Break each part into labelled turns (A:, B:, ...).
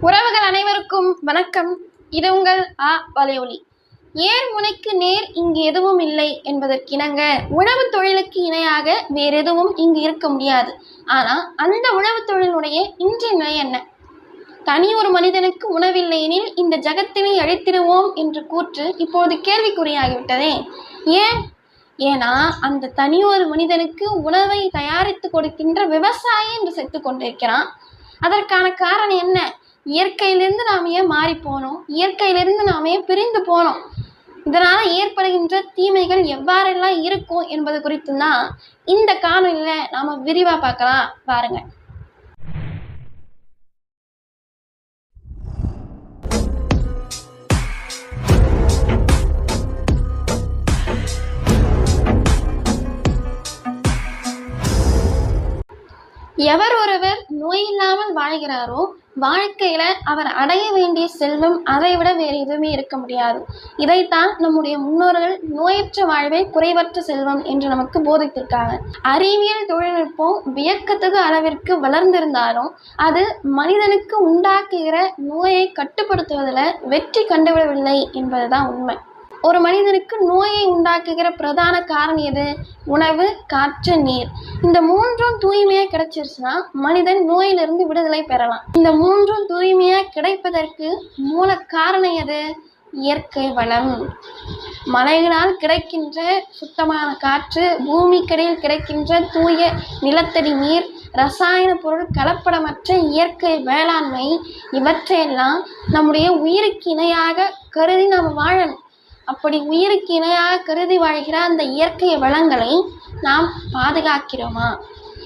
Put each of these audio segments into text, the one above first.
A: உறவுகள் அனைவருக்கும் வணக்கம். இது உங்கள் ஆ வலையொலி. ஏர் முனைக்கு நேர் இங்கு எதுவும் இல்லை என்பதற்கிணங்க உழவு தொழிலுக்கு இணையாக வேறு எதுவும் இங்கு இருக்க முடியாது. ஆனால் அந்த உழவு தொழிலுடைய இன்றைய நிலை என்ன? தனி ஒரு மனிதனுக்கு உணவில்லை எனில் இந்த ஜகத்தினை அழித்திடுவோம் என்று கூற்று இப்போது கேள்விக்குறியாகிவிட்டதே. ஏன்? ஏன்னா அந்த தனி ஒரு மனிதனுக்கு உணவை தயாரித்து கொடுக்கின்ற விவசாயி என்று செத்து கொண்டிருக்கிறான். அதற்கான காரணம் என்ன? இயற்கையிலிருந்து நாம் ஏன் மாறி போனோம்? இயற்கையிலிருந்து நாம் ஏன் பிரிந்து போனோம்? இதனால் ஏற்படுகின்ற தீமைகள் எவ்வாறெல்லாம் இருக்கும் என்பது குறித்து தான் இந்த காணொலியில் நாம் விரிவாக பார்க்கலாம். பாருங்க. எவர் ஒருவர் நோயில்லாமல் வாழ்கிறாரோ வாழ்க்கையில் அவர் அடைய வேண்டிய செல்வம் அதை விட வேறு எதுவுமே இருக்க முடியாது. இதைத்தான் நம்முடைய முன்னோர்கள் நோயற்ற வாழ்வை குறைவற்ற செல்வம் என்று நமக்கு போதித்திருக்காங்க. அறிவியல் தொழில்நுட்பம் வியக்கத்தகு அளவிற்கு வளர்ந்திருந்தாலும் அது மனிதனுக்கு உண்டாக்குகிற நோயை கட்டுப்படுத்துவதில் வெற்றி கண்டுவிடவில்லை என்பதுதான் உண்மை. ஒரு மனிதனுக்கு நோயை உண்டாக்குகிற பிரதான காரணம் எது? உணவு காற்று நீர். இந்த மூன்றும் தூய்மையாக கிடைச்சிருச்சுன்னா மனிதன் நோயிலிருந்து விடுதலை பெறலாம். இந்த மூன்றும் தூய்மையாக கிடைப்பதற்கு மூல காரணம் எது? இயற்கை வளம். மலைகளால் கிடைக்கின்ற சுத்தமான காற்று பூமிக்கடியில் கிடைக்கின்ற தூய நிலத்தடி நீர் ரசாயன பொருள் கலப்படமற்ற இயற்கை வேளாண்மை இவற்றையெல்லாம் நம்முடைய உயிருக்கு இணையாக கருதி நாம் வாழணும். அப்படி உயிருக்கு இணையாக கருதி வாழ்கிற அந்த இயற்கை வளங்களை நாம் பாதுகாக்கிறோமா?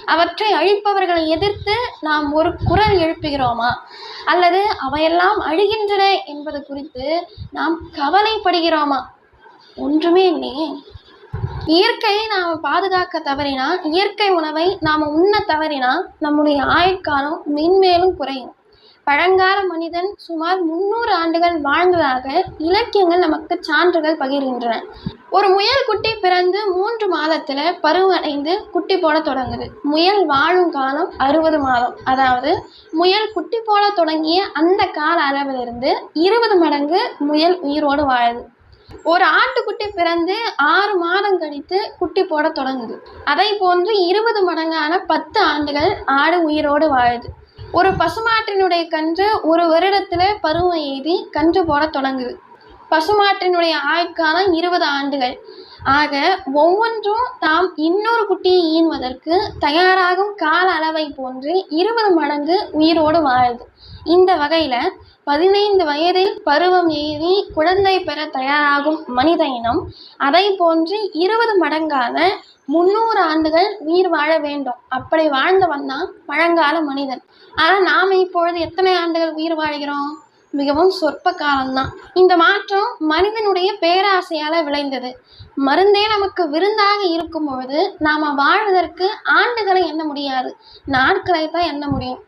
A: அவற்றை அழிப்பவர்களை எதிர்த்து நாம் ஒரு குரல் எழுப்புகிறோமா? அல்லது அவையெல்லாம் அழிகின்றன என்பது குறித்து நாம் கவலைப்படுகிறோமா? ஒன்றுமே இல்லையே இயற்கையை நாம் பாதுகாக்க தவறினா இயற்கை உணவை நாம் உண்ண தவறினா நம்முடைய ஆயுட்காலம் மென்மேலும் குறையும். பழங்கால மனிதன் சுமார் முந்நூறு ஆண்டுகள் வாழ்ந்ததாக இலக்கியங்கள் நமக்கு சான்றுகள் பகிர்கின்றன. ஒரு முயல் குட்டி பிறந்து மூன்று மாதத்தில் பருவடைந்து குட்டி போட தொடங்குது. முயல் வாழும் காலம் அறுபது மாதம். அதாவது முயல் குட்டி போட தொடங்கிய அந்த கால அளவிலிருந்து இருபது மடங்கு முயல் உயிரோடு வாழுது. ஒரு ஆட்டுக்குட்டி பிறந்து ஆறு மாதம் கழித்து குட்டி போட தொடங்குது. அதை போன்று இருபது மடங்கான பத்து ஆண்டுகள் ஆடு உயிரோடு வாழுது. ஒரு பசுமாட்டினுடைய கன்று ஒரு வருடத்தில் பருவம் எய்தி கன்று போட தொடங்குது. பசுமாட்டினுடைய ஆயுட்காலம் இருபது ஆண்டுகள். ஆக ஒவ்வொன்றும் தாம் இன்னொரு குட்டியை ஈன்வதற்கு தயாராகும் கால அளவை போன்று இருபது மடங்கு உயிரோடு வாழுது. இந்த வகையில் பதினைந்து வயதில் பருவம் எய்தி குழந்தை பெற தயாராகும் மனித இனம் அதை போன்று இருபது மடங்கான முந்நூறு ஆண்டுகள் உயிர் வாழ வேண்டும். அப்படி வாழ்ந்தவன் தான் பழங்கால மனிதன். ஆனால் நாம் இப்பொழுது எத்தனை ஆண்டுகள் உயிர் வாழ்கிறோம்? மிகவும் சொற்ப காலம்தான் இந்த மாற்றம் மனிதனுடைய பேராசையால் விளைந்தது. மருந்தே நமக்கு விருந்தாக இருக்கும் பொழுது நாம் வாழ்வதற்கு ஆண்டுகளை எண்ண முடியாது. நாட்களை தான் எண்ண முடியும்.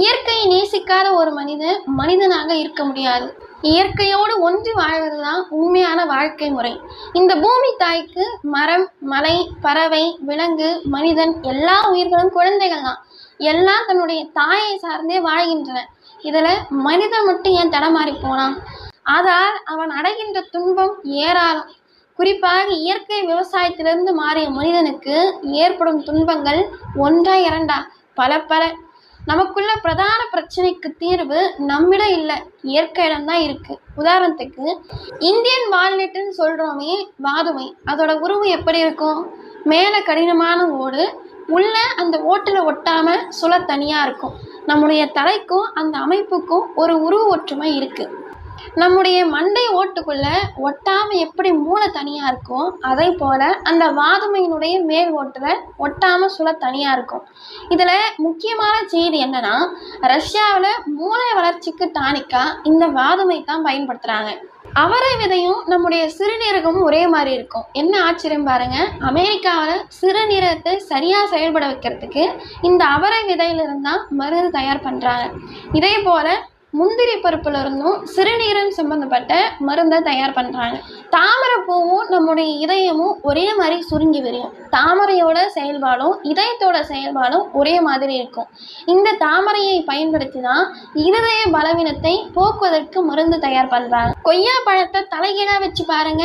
A: இயற்கையை நேசிக்காத ஒரு மனிதன் மனிதனாக இருக்க முடியாது. இயற்கையோடு ஒன்றி வாழ்வது தான் உண்மையான வாழ்க்கை முறை. இந்த பூமி தாய்க்கு மரம் மலை பறவை விலங்கு மனிதன் எல்லா உயிர்களும் குழந்தைகள் தான் எல்லாம் தன்னுடைய தாயை சார்ந்தே வாழ்கின்றன. இதில் மனிதன் மட்டும் ஏன் தடமாறி போனான்? அதால் அவன் அடைகின்ற துன்பம் ஏராளம். குறிப்பாக இயற்கை விவசாயத்திலிருந்து மாறிய மனிதனுக்கு ஏற்படும் துன்பங்கள் ஒன்றா இரண்டா? பல பல. நமக்குள்ள பிரதான பிரச்சனைக்கு தீர்வு நம்மிடம் இல்லை. இயற்கையிடம் தான் இருக்கு. உதாரணத்துக்கு இந்தியன் வால்நெட்டுன்னு சொல்கிறோமே வாதுமை அதோட உருவம் எப்படி இருக்கும்? மேலே கடினமான ஓடு உள்ள அந்த ஓட்டில் ஒட்டாம சுல தனியாக இருக்கும். நம்முடைய தலைக்கும் அந்த அமைப்புக்கும் ஒரு உருவ ஒற்றுமை இருக்குது நம்முடைய மண்டை ஓட்டுக்குள்ள ஒட்டாமல் எப்படி மூளை தனியா இருக்கும் அதே போல அந்த வாதுமையினுடைய மேல் ஓட்டுல ஒட்டாம சுழ தனியா இருக்கும். இதுல முக்கியமான செய்தி என்னன்னா ரஷ்யாவில் மூளை வளர்ச்சிக்கு டானிக்கா இந்த வாதுமை தான் பயன்படுத்துறாங்க. அவரை விதையும் நம்முடைய சிறுநீரகமும் ஒரே மாதிரி இருக்கும். என்ன ஆச்சரியம் பாருங்க அமெரிக்காவில் சிறுநீரகத்தை சரியாக செயல்பட வைக்கிறதுக்கு இந்த அவரை விதையிலிருந்து தான் மருந்து தயார் பண்ணுறாங்க இதே போல் முந்திரி பருப்புல இருந்தும் சிறுநீரகம் சம்பந்தப்பட்ட மருந்தை தயார் பண்ணுறாங்க தாமரை பூவும் நம்முடைய இதயமும் ஒரே மாதிரி சுருங்கி விரியும். தாமரையோட செயல்பாடும் இதயத்தோட செயல்பாடும் ஒரே மாதிரி இருக்கும். இந்த தாமரையை பயன்படுத்தி தான் இருதய பலவீனத்தை போக்குவதற்கு மருந்து தயார் பண்ணுறாங்க கொய்யா பழத்தை தலைகீழாக வச்சு பாருங்க.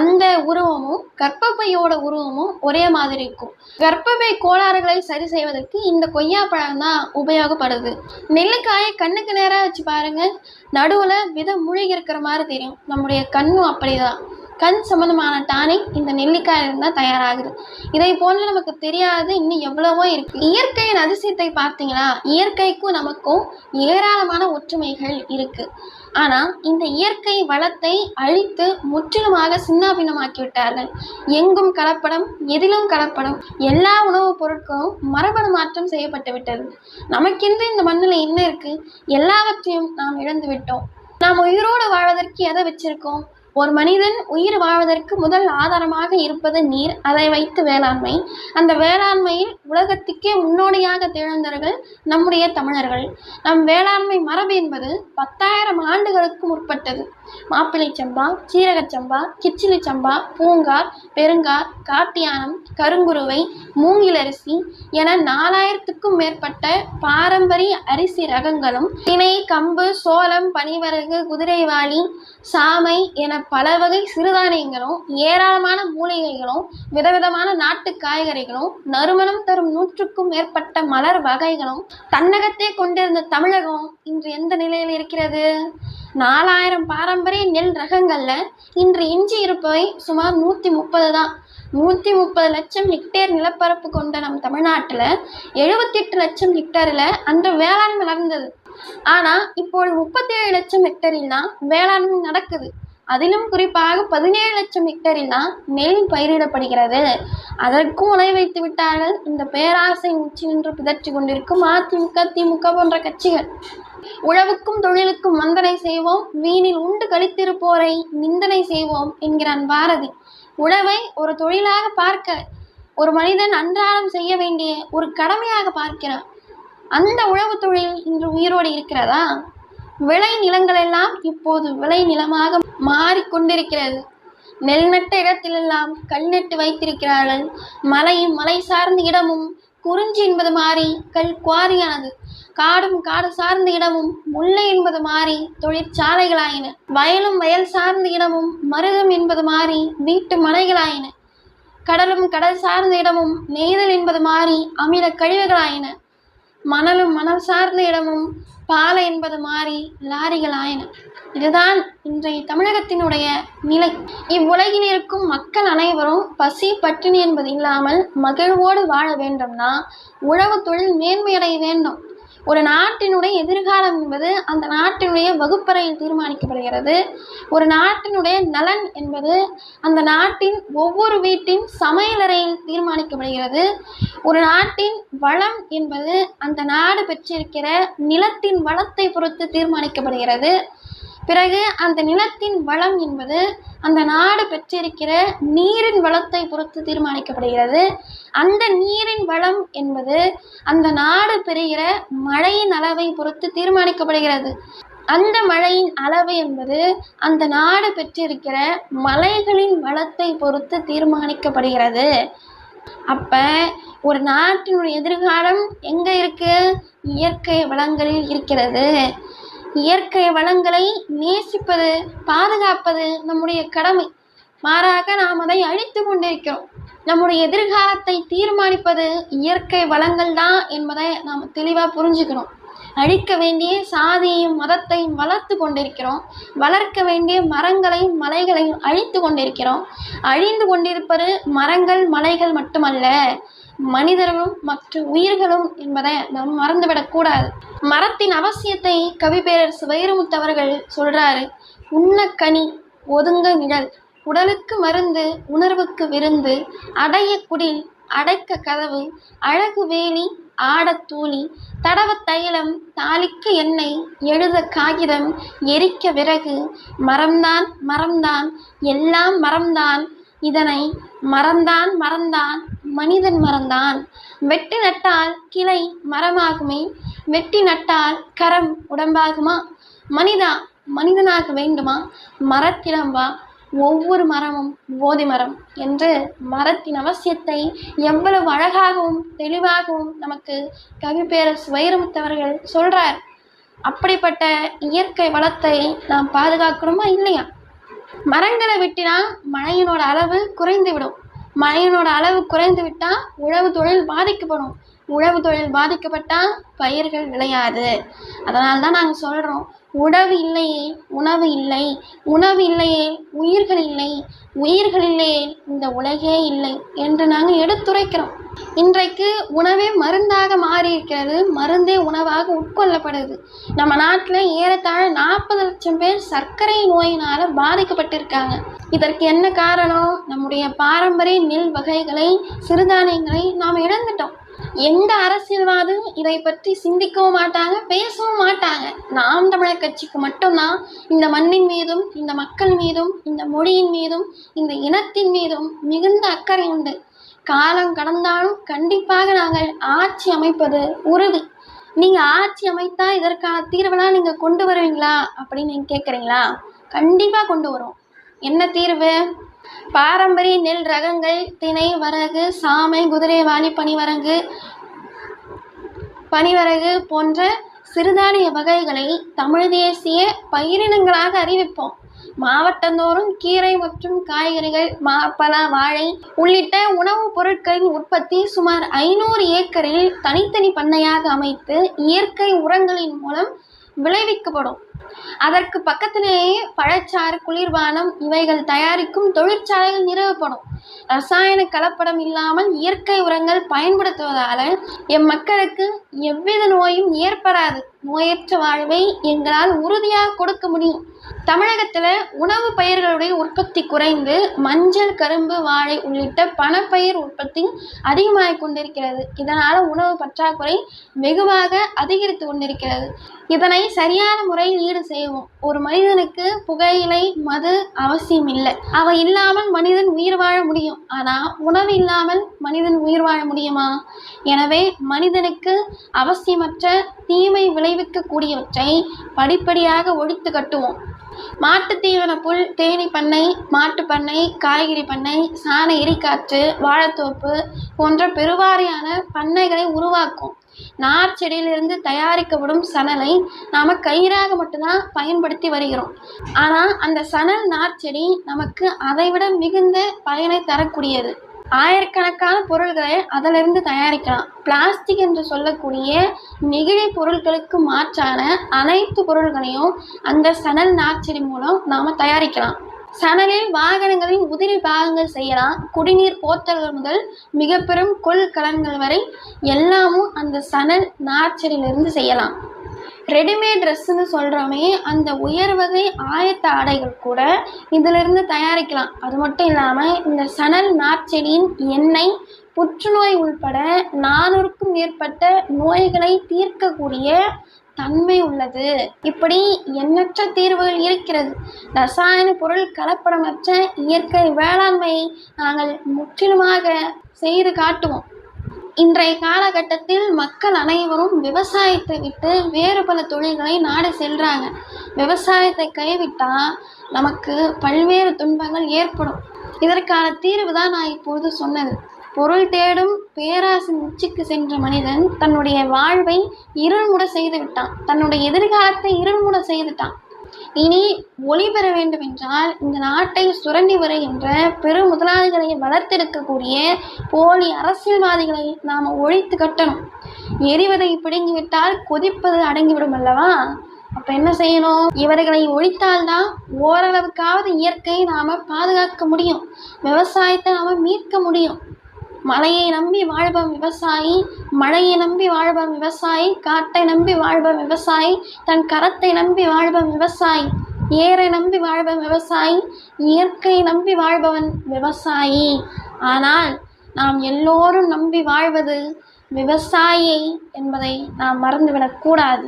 A: அந்த உருவமும் கர்ப்பப்பையோட உருவமும் ஒரே மாதிரி இருக்கும். கர்ப்பப்பை கோளாறுகளை சரி செய்வதற்கு இந்த கொய்யா பழம் தான் உபயோகப்படுது. நெல்லிக்காயை கண்ணுக்கு நேராக வச்சு பாருங்க. நடுவில் விதை மூழ்கி இருக்கிற மாதிரி தெரியும். நம்முடைய கண்ணும் அப்படிதான். கண் சம்மந்தமான டானிக் இந்த நெல்லிக்காயிலிருந்து தான் தயாராகுது. இதை போன்று நமக்கு தெரியாது இன்னும் எவ்வளவோ இருக்குது இயற்கையின் அதிசயத்தை பார்த்தீங்களா? இயற்கைக்கும் நமக்கும் ஏராளமான ஒற்றுமைகள் இருக்குது ஆனால் இந்த இயற்கை வளத்தை அழித்து முற்றிலுமாக சின்னாபின்னமாக்கி விட்டார்கள் எங்கும் கலப்படம் எதிலும் கலப்படம் எல்லா உணவுப் பொருட்களும் மரபணு மாற்றம் செய்யப்பட்டு விட்டது. நமக்கென்று இந்த மண்ணில் என்ன இருக்குது எல்லாவற்றையும் நாம் இழந்து விட்டோம். நாம் உயிரோடு வாழ்வதற்கு எதை வச்சிருக்கோம்? ஒரு மனிதன் உயிர் வாழ்வதற்கு முதல் ஆதாரமாக இருப்பது நீர் அதை வைத்து வேளாண்மை. அந்த வேளாண்மையில் உலகத்துக்கே முன்னோடியாக திகழ்ந்தவர்கள் நம்முடைய தமிழர்கள். நம் வேளாண்மை மரபு என்பது பத்தாயிரம் ஆண்டுகளுக்கு முற்பட்டது. மாப்பிள்ளை சம்பா சீரகச் சம்பா கிச்சிலி சம்பா பூங்கார் பெருங்கார் காட்டியானம் கருங்குருவை மூங்கிலரிசி என நாலாயிரத்துக்கும் மேற்பட்ட பாரம்பரிய அரிசி ரகங்களும் திணை கம்பு சோளம் பனிவரகு குதிரைவாளி சாமை என பல வகை சிறுதானியங்களும் ஏராளமான மூலிகைகளும் விதவிதமான நாட்டு காய்கறிகளும் நறுமணம் தரும் நூற்றுக்கும் மேற்பட்ட மலர் வகைகளும் தன்னகத்தே கொண்டிருந்த தமிழகம் இன்று எந்த நிலையில் இருக்கிறது? நாலாயிரம் பாரம்பரிய நெல் ரகங்கள்ல இன்று இஞ்சி இருப்பவை சுமார் நூற்றி முப்பது தான். நூற்றி முப்பது லட்சம் ஹெக்டேர் நிலப்பரப்பு கொண்ட நம் தமிழ்நாட்டில் எழுபத்தெட்டு லட்சம் ஹெக்டேரில் அன்று வேளாண்மை நடந்தது. ஆனால் இப்போது முப்பத்தேழு லட்சம் ஹெக்டேரில் தான் வேளாண்மை நடக்குது. அதிலும் குறிப்பாக பதினேழு லட்சம் ஹெக்டரில் தான் நெல் பயிரிடப்படுகிறது. அதற்கும் உலை வைத்து விட்டார்கள். இந்த பேராசை உச்சி நின்று பிதற்றி கொண்டிருக்கும் அதிமுக திமுக போன்ற கட்சிகள். உழவுக்கும் தொழிலுக்கும் வந்தனை செய்வோம். வீணில் உண்டு கழித்திருப்போரை நிந்தனை செய்வோம் என்கிறான் பாரதி. உழவை ஒரு தொழிலாக பார்க்க ஒரு மனிதன் அன்றாடம் செய்ய வேண்டிய ஒரு கடமையாக பார்க்கிறான். அந்த உழவு தொழில் இன்று உயிரோடு இருக்கிறதா? விளை நிலங்களெல்லாம் இப்போது விளை நிலமாக மாறிக்கொண்டிருக்கிறது. நெல் நட்ட இடத்திலெல்லாம் கல் நட்டு வைத்திருக்கிறார்கள். மலையும் மலை சார்ந்த இடமும் குறிஞ்சி என்பது மாறி கல் குவாரியானது. காடும் காடு சார்ந்த இடமும் முல்லை என்பது மாறி தொழிற்சாலைகளாயின. வயலும் வயல் சார்ந்த இடமும் மருதம் என்பது மாறி வீட்டு மனைகளாயின. கடலும் கடல் சார்ந்த இடமும் நெய்தல் என்பது மாறி அமில கழிவுகளாயின. மணலும் மணல் சார்ந்த இடமும் பாலை என்பது மாறி லாரிகள் ஆயின இதுதான் இன்றைய தமிழகத்தினுடைய நிலை. இவ்வுலகில் இருக்கும் மக்கள் அனைவரும் பசி பட்டினி என்பது இல்லாமல் மகிழ்வோடு வாழ வேண்டும்னா உழவு தொழில் மேன்மையடைய வேண்டும். ஒரு நாட்டினுடைய எதிர்காலம் என்பது அந்த நாட்டினுடைய வகுப்பறையில் தீர்மானிக்கப்படுகிறது. ஒரு நாட்டினுடைய நலன் என்பது அந்த நாட்டின் ஒவ்வொரு வீட்டின் சமையலறையில் தீர்மானிக்கப்படுகிறது. ஒரு நாட்டின் வளம் என்பது அந்த நாடு பெற்றிருக்கிற நிலத்தின் வளத்தை பொறுத்து தீர்மானிக்கப்படுகிறது. பிறகு அந்த நிலத்தின் வளம் என்பது அந்த நாடு பெற்றிருக்கிற நீரின் வளத்தை பொறுத்து தீர்மானிக்கப்படுகிறது. அந்த நீரின் வளம் என்பது அந்த நாடு பெறுகிற மழையின் அளவை பொறுத்து தீர்மானிக்கப்படுகிறது. அந்த மழையின் அளவு என்பது அந்த நாடு பெற்றிருக்கிற மலைகளின் வளத்தை பொறுத்து தீர்மானிக்கப்படுகிறது. அப்போ ஒரு நாட்டினுடைய எதிர்காலம் எங்கே இருக்கு? இயற்கை வளங்களில் இருக்கிறது. இயற்கை வளங்களை நேசிப்பது பாதுகாப்பது நம்முடைய கடமை. மாறாக நாம் அதை அழித்து கொண்டிருக்கிறோம். நம்முடைய எதிர்காலத்தை தீர்மானிப்பது இயற்கை வளங்கள் தான் என்பதை நாம் தெளிவாக புரிஞ்சுக்கணும். அழிக்க வேண்டிய சாதியையும் மதத்தையும் வளர்த்து கொண்டிருக்கிறோம். வளர்க்க வேண்டிய மரங்களையும் மலைகளையும் அழித்து கொண்டிருக்கிறோம். அழிந்து கொண்டிருப்பது மரங்கள் மலைகள் மட்டுமல்ல. மனிதர்களும் மற்ற உயிர்களும் என்பதை நாம் மறந்துவிடக்கூடாது மரத்தின் அவசியத்தை கவிப்பேரரசு வைரமுத்தவர்கள் சொல்றாரு. உண்ண கனி ஒதுங்க நிழல். உடலுக்கு மருந்து உணர்வுக்கு விருந்து. அடைய குடில் அடைக்க கதவு. அழகு வேலி ஆடத் தூளி. தடவ தைலம் தாளிக்க எண்ணெய். எழுத காகிதம் எரிக்க விறகு. மரம்தான் மரம்தான். எல்லாம் மரம்தான். இதனை மறந்தான் மறந்தான் மனிதன் மறந்தான். வெட்டு நட்டால் கிளை மரமாகுமே வெட்டி நட்டால் கரம் உடம்பாகுமா? மனிதா மனிதனாக வேண்டுமா? மரத்திடம் வா ஒவ்வொரு மரமும் போதி மரம் என்று மரத்தின் அவசியத்தை எவ்வளவு அழகாகவும் தெளிவாகவும் நமக்கு கவிப்பேரரசு வைரமுத்தவர்கள் சொல்றார். அப்படிப்பட்ட இயற்கை வளத்தை நாம் பாதுகாக்கணுமா இல்லையா? மரங்களை வெட்டினா மழையினோட அளவு குறைந்து விடும் மழையினோட அளவு குறைந்து விட்டால் உழவு தொழில் பாதிக்கப்படும். உழவு தொழில் பாதிக்கப்பட்டால் பயிர்கள் விளையாது. அதனால தான் நாங்கள் சொல்கிறோம் உணவு இல்லையே உணவு இல்லை. உணவு இல்லையே உயிர்கள் இல்லை. உயிர்கள் இல்லையே இந்த உலகே இல்லை என்று நாங்கள் எடுத்துரைக்கிறோம். இன்றைக்கு உணவே மருந்தாக மாறி இருக்கிறது மருந்தே உணவாக உட்கொள்ளப்படுது. நம்ம நாட்டில் ஏறத்தாழ நாற்பது லட்சம் பேர் சர்க்கரை நோயினால் பாதிக்கப்பட்டிருக்காங்க. இதற்கு என்ன காரணம்? நம்முடைய பாரம்பரிய நெல் வகைகளை சிறுதானியங்களை நாம் இழந்துட்டோம். எந்த அரசியல்வாதும் இதை பற்றி சிந்திக்கவும் மாட்டாங்க பேசவும் மாட்டாங்க. நாம் தமிழர் கட்சிக்கு மட்டும்தான் இந்த மண்ணின் மீதும் இந்த மக்கள் மீதும் இந்த மொழியின் மீதும் இந்த இனத்தின் மீதும் மிகுந்த அக்கறை உண்டு. காலம் கடந்தாலும் கண்டிப்பாக நாங்கள் ஆட்சி அமைப்பது உறுதி. நீங்கள் ஆட்சி அமைத்தா இதற்கான தீர்வெல்லாம் நீங்கள் கொண்டு வருவீங்களா அப்படின்னு நீங்கள் கேட்குறீங்களா கண்டிப்பாக கொண்டு வரும் என்ன தீர்வு? பாரம்பரிய நெல் ரகங்கள் தினை வரகு சாமை குதிரைவாலி பனிவரகு பனிவரகு போன்ற சிறுதானிய வகைகளை தமிழ் தேசிய பயிரினங்களாக அறிவிப்போம். மாவட்டந்தோறும் கீரை மற்றும் காய்கறிகள் மா வாழை உள்ளிட்ட உணவுப் பொருட்களின் உற்பத்தி சுமார் ஐநூறு ஏக்கரில் தனித்தனி பண்ணையாக அமைத்து இயற்கை உரங்களின் மூலம் விளைவிக்கப்படும். அதற்கு பக்கத்திலேயே பழச்சாறு குளிர்பானம் இவைகள் தயாரிக்கும் தொழிற்சாலைகள் நிறுவப்படும். ரசாயன கலப்படம் இல்லாமல் இயற்கை உரங்கள் பயன்படுத்துவதால் எம் மக்களுக்கு எவ்வித நோயும் ஏற்படாது. நோயற்ற வாழ்வை எங்களால் உறுதியாக கொடுக்க முடியும். தமிழகத்தில் உணவு பயிர்களுடைய உற்பத்தி குறைந்து மஞ்சள் கரும்பு வாழை உள்ளிட்ட பணப்பயிர் உற்பத்தி அதிகமாகிக் கொண்டிருக்கிறது. இதனால் உணவு பற்றாக்குறை வெகுவாக அதிகரித்து கொண்டிருக்கிறது. இதனை சரியான முறையில் ஈடு செய்வோம் ஒரு மனிதனுக்கு புகையிலை மது அவசியம் இல்லை அவை இல்லாமல் மனிதன் உயிர் வாழ முடியும். ஆனால் உணவு இல்லாமல் மனிதன் உயிர் வாழ முடியுமா? எனவே மனிதனுக்கு அவசியமற்ற தீமை விளைவிக்கக்கூடியவற்றை படிப்படியாக ஒழித்து கட்டுவோம். மாட்டு தீவன புல் தேனீ பண்ணை மாட்டுப் பண்ணை காய்கறி பண்ணை சாண எரிக்காற்று வாழைத்தோப்பு போன்ற பெருவாரியான பண்ணைகளை உருவாக்கும். நார் செடியிலிருந்து தயாரிக்கப்படும் சணலை நாம் கயிறாக மட்டும்தான் பயன்படுத்தி வருகிறோம். ஆனால் அந்த சணல் நார் செடி நமக்கு அதைவிட மிகுந்த பயனை தரக்கூடியது. ஆயிரக்கணக்கான பொருள்களை அதிலிருந்து தயாரிக்கலாம். பிளாஸ்டிக் என்று சொல்லக்கூடிய நெகிழி பொருட்களுக்கு மாற்றான அனைத்து பொருள்களையும் அந்த சணல் நார்ச்செடி மூலம் நாம் தயாரிக்கலாம். சணலில் வாகனங்களின் உதிரி பாகங்கள் செய்யலாம். குடிநீர் போத்தல்கள் முதல் மிக பெரும் கொள்கலன்கள் வரை எல்லாமும் அந்த சணல் நார்ச்செடியிலிருந்து செய்யலாம். ரெடிமேட் ட்ரெஸ்ஸுன்னு சொல்கிறோமே அந்த உயர் வகை ஆயத்த ஆடைகள் கூட இதிலிருந்து தயாரிக்கலாம். அது மட்டும் இல்லாமல் இந்த சணல் நார்ச்செடியின் எண்ணெய் புற்றுநோய் உள்பட நானூறுக்கும் மேற்பட்ட நோய்களை தீர்க்கக்கூடிய தன்மை உள்ளது. இப்படி எண்ணற்ற தீர்வுகள் இருக்கிறது. ரசாயன பொருள் கலப்படமற்ற இயற்கை வேளாண்மையை நாங்கள் முற்றிலுமாக செய்து காட்டுவோம். இன்றைய காலகட்டத்தில் மக்கள் அனைவரும் விவசாயத்தை விட்டு வேறு பல தொழில்களை நாடி செல்றாங்க. விவசாயத்தை கைவிட்டால் நமக்கு பல்வேறு துன்பங்கள் ஏற்படும். இதற்கான தீர்வு தான் நான் இப்பொழுது சொன்னது. பொருள் தேடும் பேராசை உச்சிக்கு சென்ற மனிதன் தன்னுடைய வாழ்வை இருள்முட செய்து விட்டான். தன்னுடைய எதிர்காலத்தை இருள்முட செய்துட்டான். இனி ஒளி பெற வேண்டும் என்றால் இந்த நாட்டை சுரண்டி வருகின்ற பெரு முதலாளிகளை வளர்த்தெடுக்கக்கூடிய போலி அரசியல்வாதிகளை நாம் ஒழித்து கட்டணும். எரிவதை பிடுங்கிவிட்டால் கொதிப்பது அடங்கிவிடும் அல்லவா? அப்போ என்ன செய்யணும்? இவர்களை ஒழித்தால்தான் ஓரளவுக்காவது இயற்கையை நாம் பாதுகாக்க முடியும். விவசாயத்தை நாம் மீட்க முடியும். மழையை நம்பி வாழ்பவன் விவசாயி மழையை நம்பி வாழ்பவன் விவசாயி காட்டை நம்பி வாழ்பவன் விவசாயி தன் கரத்தை நம்பி வாழ்பவன் விவசாயி ஏரை நம்பி வாழ்பவன் விவசாயி இயற்கை நம்பி வாழ்பவன் விவசாயி. ஆனால் நாம் எல்லோரும் நம்பி வாழ்வது விவசாயி என்பதை நாம் மறந்துவிடக்கூடாது.